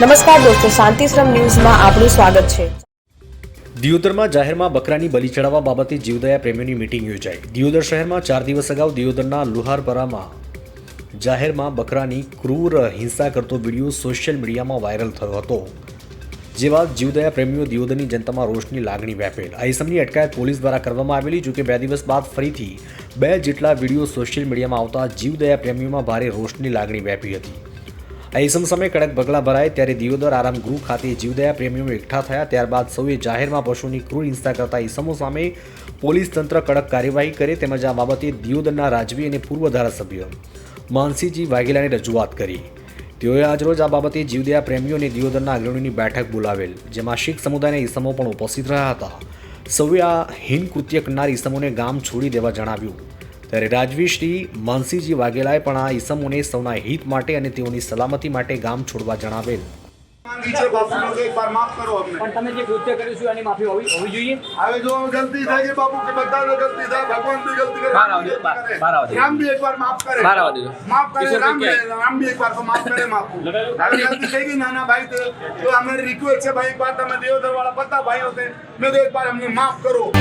નમસ્કાર દોસ્તો, શાંતિશ્રમ ન્યૂઝમાં આપનું સ્વાગત છે. દિયોદરમાં જાહેરમાં બકરાની બલિ ચડાવવા બાબતે જીવદયા પ્રેમીઓની મિટિંગ યોજાઈ. દિયોદર શહેરમાં ચાર દિવસ અગાઉ દિયોદરના લુહારપરામાં જાહેરમાં બકરાની ક્રૂર હિંસા કરતો વીડિયો સોશિયલ મીડિયામાં વાયરલ થયો હતો. જે બાદ જીવદયા પ્રેમીઓ દિયોદરની જનતામાં રોષની લાગણી વ્યાપેલ. આ અટકાયત પોલીસ દ્વારા કરવામાં આવેલી, જોકે બે દિવસ બાદ ફરીથી બે જેટલા વીડિયો સોશિયલ મીડિયામાં આવતા જીવદયા પ્રેમીઓમાં ભારે રોષની લાગણી વ્યાપી હતી. આ ઇસમ સામે કડક બગલા ભરાય ત્યારે દિયોદર આરામ ગૃહ ખાતે જીવદયા પ્રેમીઓ એકઠા થયા. ત્યારબાદ સૌએ જાહેરમાં પશુની ક્રૂર હિંસા કરતા ઇસમો સામે પોલીસ તંત્ર કડક કાર્યવાહી કરે તેમજ આ બાબતે દિયોદરના રાજવી અને પૂર્વ ધારાસભ્ય માનસીજી વાઘેલાને રજૂઆત કરી. તેઓએ આજરોજ આ બાબતે જીવદયા પ્રેમીઓ અને દિયોદરના અગ્રણીની બેઠક બોલાવેલ, જેમાં શીખ સમુદાયના ઇસમો પણ ઉપસ્થિત રહ્યા હતા. સૌએ આ હિન કૃત્ય કરનાર ઇસમોને ગામ છોડી દેવા જણાવ્યું. ત્યારે રાજવી શ્રી માનસીજી વાઘેલાએ પણ આ ઈસમોને સૌના હિત માટે અને તેઓની સલામતી માટે ગામ છોડવા જણાવેલ. પણ તમે જે કૃત્ય કર્યું છે એની માફી હોવી હોવી જોઈએ? હવે જો ગલતી થાય છે બાપુ કે બધાને ગલતી થાય ભગવાન બી ગલતી કરે બહાર આવજો, બહાર- બહાર આવજો. રામ બી એકવાર માફ કરે. બહાર આવવા માફ કરે રામ રામ બી એકવાર તો માફ કરે માફ. હવે ગલતી થઈ ગઈ નાના ભાઈ તો તો અમારી રિક્વેસ્ટ છે ભાઈ એકવાર તમે દેવદર વાળા બધા ભાઈઓ છે. મેં તો એકવાર અમને માફ કરો.